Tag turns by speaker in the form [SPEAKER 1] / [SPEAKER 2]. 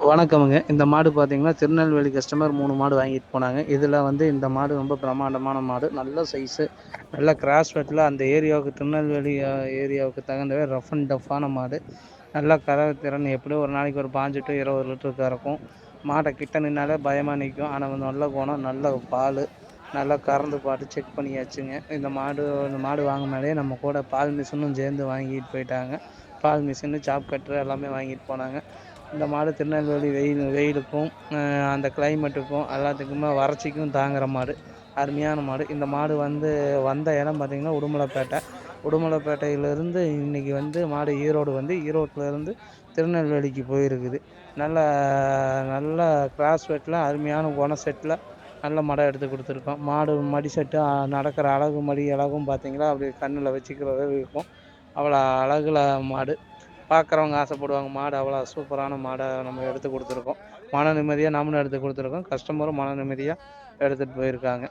[SPEAKER 1] வணக்கமுங்க. இந்த மாடு பார்த்தீங்கன்னா திருநெல்வேலி கஸ்டமர் மூணு மாடு வாங்கிட்டு போனாங்க. இதில் வந்து இந்த மாடு ரொம்ப பிரமாண்டமான மாடு. நல்ல சைஸு நல்ல கிராஸ் வெட்டில் அந்த ஏரியாவுக்கு திருநெல்வேலி ஏரியாவுக்கு தகுந்தவே ரஃப் அண்ட் டஃப்பான மாடு. நல்லா கறவை திறன் எப்படியும் ஒரு நாளைக்கு ஒரு பாஞ்சு டு இருபது லிட்டர் கறக்கும் மாட்டை கிட்ட நின்னாலே பயமாக நிற்கும் ஆனால் வந்து நல்ல குணம் நல்ல பால் நல்லா கறந்து பாட்டு செக் பண்ணியாச்சுங்க. இந்த மாடு இந்த மாடு வாங்கினாலே நம்ம கூட பால் மிஷினும் சேர்ந்து வாங்கிட்டு போயிட்டாங்க. பால் மிஷினு சாப் கட்டுற எல்லாமே வாங்கிட்டு போனாங்க. இந்த மாடு திருநெல்வேலி வெயில் வெயிலுக்கும் அந்த கிளைமேட்டுக்கும் எல்லாத்துக்குமே வறட்சிக்கும் தாங்குகிற மாடு. அருமையான மாடு. இந்த மாடு வந்து வந்த இடம் பார்த்திங்கன்னா உடுமலைப்பேட்டை. உடுமலைப்பேட்டையிலேருந்து இன்றைக்கி வந்து மாடு ஈரோடு வந்து ஈரோட்டிலேருந்து திருநெல்வேலிக்கு போயிருக்குது. நல்ல நல்ல கிராஸ் வெட்டில் அருமையான குண செட்டில் நல்ல மடம் எடுத்து கொடுத்துருக்கோம். மாடு மடி செட்டு நடக்கிற அழகு மடி அழகும் பார்த்தீங்களா? அப்படி கண்ணில் வச்சுக்கிறதே இருக்கும். அவ்வளோ அழகுல மாடு. பார்க்குறவங்க ஆசைப்படுவாங்க மாடு அவ்வளோ சூப்பரான மாடை நம்ம எடுத்து கொடுத்துருக்கோம். மன நிம்மதியாக நம்மளும் எடுத்து கொடுத்துருக்கோம். கஸ்டமரும் மன நிம்மதியாக எடுத்துகிட்டு போயிருக்காங்க.